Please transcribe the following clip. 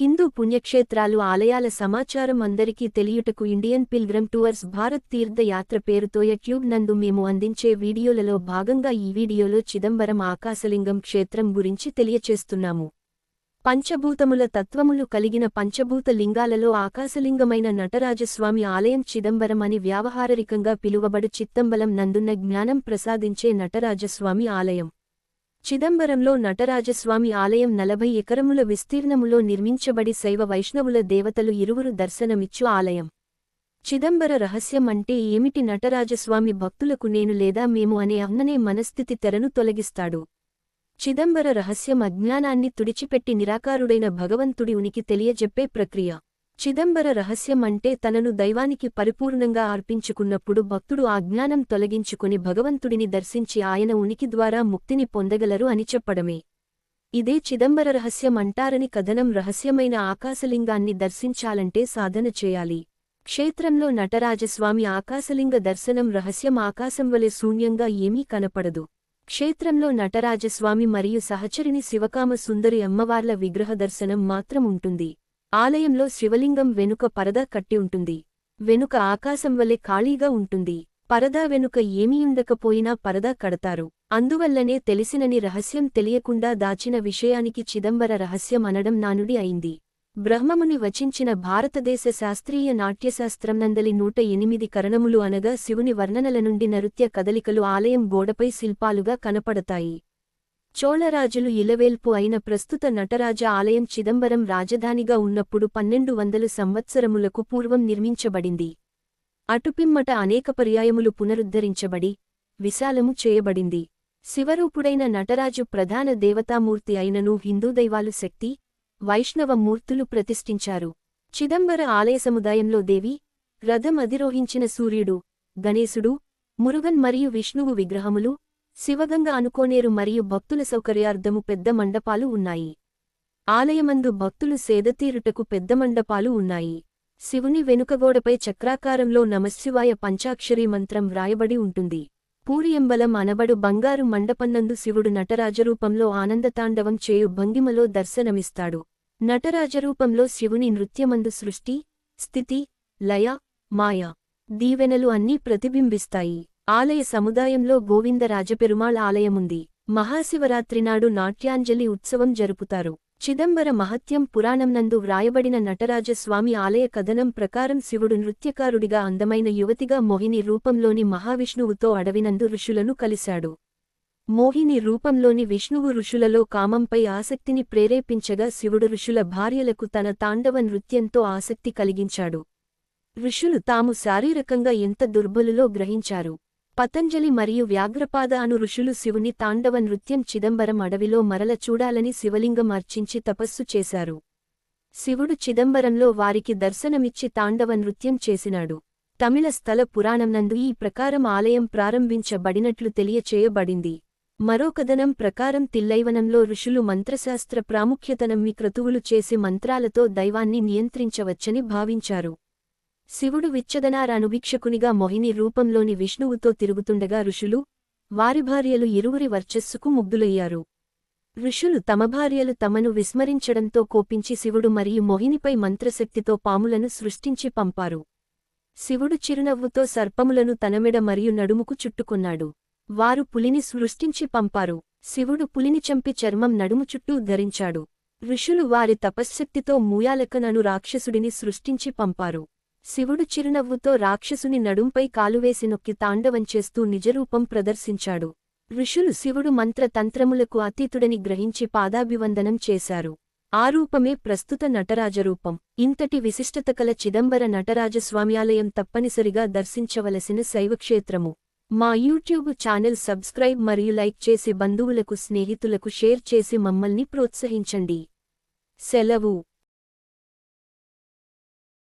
హిందూ పుణ్యక్షేత్రాలు ఆలయాల సమాచారం అందరికీ తెలియుటకు Indian pilgrim tours Bharat Teerthayatra పేరుతో యూట్యూబ్ నందు మేము అందించే వీడియోలలో భాగంగా ఈ వీడియోలో చిదంబరం ఆకాశలింగం క్షేత్రం గురించి తెలియచేస్తున్నాము. పంచభూతముల తత్వములు కలిగిన పంచభూత లింగాలలో ఆకాశలింగమైన నటరాజస్వామి ఆలయం చిదంబరం అని వ్యావహారికంగా పిలువబడు చిత్తంబలం నందున్న జ్ఞానం ప్రసాదించే నటరాజస్వామి ఆలయం. చిదంబరంలో నటరాజస్వామి ఆలయం నలభై ఎకరముల విస్తీర్ణములో నిర్మించబడి శైవ వైష్ణవుల దేవతలు ఇరువురు దర్శనమిచ్చు ఆలయం. చిదంబర రహస్యం అంటే ఏమిటి? నటరాజస్వామి భక్తులకు నేను లేదా మేము అనే అన్ననే మనస్థితి తెరను తొలగిస్తాడు. చిదంబర రహస్యం అజ్ఞానాన్ని తుడిచిపెట్టి నిరాకారుడైన భగవంతుడి ఉనికి తెలియజెప్పే ప్రక్రియ. చిదంబర రహస్యం అంటే తనను దైవానికి పరిపూర్ణంగా అర్పించుకున్నప్పుడు భక్తుడు ఆ జ్ఞానం తొలగించుకుని భగవంతుడిని దర్శించి ఆయన ఉనికి ద్వారా ముక్తిని పొందగలరు అని చెప్పడమే. ఇదే చిదంబర రహస్యం అంటారని కథనం రహస్యమైన ఆకాశలింగాన్ని దర్శించాలంటే సాధన చేయాలి. క్షేత్రంలో నటరాజస్వామి ఆకాశలింగ దర్శనం రహస్యం ఆకాశం వలె శూన్యంగా ఏమీ కనపడదు. క్షేత్రంలో నటరాజస్వామి మరియు సహచరిని శివకామ సుందరి అమ్మవార్ల విగ్రహ దర్శనం మాత్రం ఉంటుంది. ఆలయంలో శివలింగం వెనుక పరద కట్టి ఉంటుంది. వెనుక ఆకాశం వలె ఖాళీగా ఉంటుంది. పరదా వెనుక ఏమీ ఉండకపోయినా పరదా కడతారు. అందువల్లనే తెలిసినని రహస్యం తెలియకుండా దాచిన విషయానికి చిదంబర రహస్యం అనడం నానుడి అయింది. బ్రహ్మముని వచించిన భారతదేశ శాస్త్రీయ నాట్యశాస్త్రం నందలి నూట ఎనిమిది కరణములు అనగా శివుని వర్ణనల నుండి నృత్య కదలికలు ఆలయం గోడపై శిల్పాలుగా కనపడతాయి. చోళరాజులు ఇలవేల్పు అయిన ప్రస్తుత నటరాజ ఆలయం చిదంబరం రాజధానిగా ఉన్నప్పుడు పన్నెండు వందలు సంవత్సరములకు పూర్వం నిర్మించబడింది. అటుపిమ్మట అనేక పర్యాయములు పునరుద్ధరించబడి విశాలము చేయబడింది. శివరూపుడైన నటరాజు ప్రధాన దేవతామూర్తి అయినను హిందూ దైవాలు శక్తి వైష్ణవ మూర్తులు ప్రతిష్ఠించారు. చిదంబర ఆలయ సముదాయంలో దేవి రథం అధిరోహించిన సూర్యుడు గణేశుడు మురుగన్ మరియు విష్ణువు విగ్రహములు శివగంగ అనుకోనేరు మరియు భక్తుల సౌకర్యార్థము పెద్ద మండపాలు ఉన్నాయి. ఆలయమందు భక్తులు సేదతీరుటకు పెద్ద మండపాలు ఉన్నాయి. శివుని వెనుకగోడపై చక్రాకారంలో నమశివాయ పంచాక్షరీ మంత్రం వ్రాయబడి ఉంటుంది. పూరియంబలం అనబడు బంగారు మండపన్నందు శివుడు నటరాజరూపంలో ఆనందతాండవం చేయు భంగిమలో దర్శనమిస్తాడు. నటరాజరూపంలో శివుని నృత్యమందు సృష్టి స్థితి లయ మాయ దీవెనలు అన్నీ ప్రతిబింబిస్తాయి. ఆలయ సముదాయంలో గోవిందరాజపెరుమాళ్ ఆలయముంది. మహాశివరాత్రినాడు నాట్యాంజలి ఉత్సవం జరుపుతారు. చిదంబర మహత్యం పురాణంనందు వ్రాయబడిన నటరాజస్వామి ఆలయ కథనం ప్రకారం శివుడు నృత్యకారుడిగా అందమైన యువతిగా మోహిని రూపంలోని మహావిష్ణువుతో అడవినందు ఋషులను కలిశాడు. మోహిని రూపంలోని విష్ణువు ఋషులలో కామంపై ఆసక్తిని ప్రేరేపించగా శివుడు ఋషుల భార్యలకు తన తాండవ నృత్యంతో ఆసక్తి కలిగించాడు. ఋషులు తాము శారీరకంగా ఎంత దుర్బలులో గ్రహించారు? పతంజలి మరియు వ్యాఘ్రపాద అను ఋషులు శివుని తాండవ నృత్యం చిదంబరం అడవిలో మరల చూడాలని శివలింగం అర్చించి తపస్సు చేశారు. శివుడు చిదంబరంలో వారికి దర్శనమిచ్చి తాండవ నృత్యం చేసినాడు. తమిళ స్థల పురాణంనందు ఈ ప్రకారం ఆలయం ప్రారంభించబడినట్లు తెలియచేయబడింది. మరో కథనం ప్రకారం తిల్లైవనంలో ఋషులు మంత్రశాస్త్ర ప్రాముఖ్యతనమ్మి క్రతువులు చేసి మంత్రాలతో దైవాన్ని నియంత్రించవచ్చని భావించారు. శివుడు విచ్చదనారానుభిక్షకునిగా మొహిని రూపంలోని విష్ణువుతో తిరుగుతుండగా ఋషులు వారి భార్యలు ఇరువురి వర్చస్సుకు ముగ్ధులయ్యారు. ఋషులు తమ భార్యలు తమను విస్మరించడంతో కోపించి శివుడు మరియు మొహినిపై మంత్రశక్తితో పాములను సృష్టించి పంపారు. శివుడు చిరునవ్వుతో సర్పములను తనమెడ మరియు నడుముకు చుట్టుకున్నాడు. వారు పులిని సృష్టించి పంపారు. శివుడు పులిని చంపి చర్మం నడుము చుట్టూ ధరించాడు. ఋషులు వారి తపశ్శక్తితో మూయాలకనను రాక్షసుడిని సృష్టించి పంపారు. శివుడు చిరునవ్వుతో రాక్షసుని నడుంపై కాలువేసి నొక్కి తాండవం చేస్తూ నిజరూపం ప్రదర్శించాడు. ఋషులు శివుడు మంత్ర తంత్రములకు అతీతుడని గ్రహించి పాదాభివందనం చేశారు. ఆ రూపమే ప్రస్తుత నటరాజరూపం. ఇంతటి విశిష్టత కల చిదంబర నటరాజస్వామ్యాలయం తప్పనిసరిగా దర్శించవలసిన శైవక్షేత్రము. మా యూట్యూబ్ ఛానల్ సబ్స్క్రైబ్ మరియు లైక్ చేసి బంధువులకు స్నేహితులకు షేర్ చేసి మమ్మల్ని ప్రోత్సహించండి. సెలవు.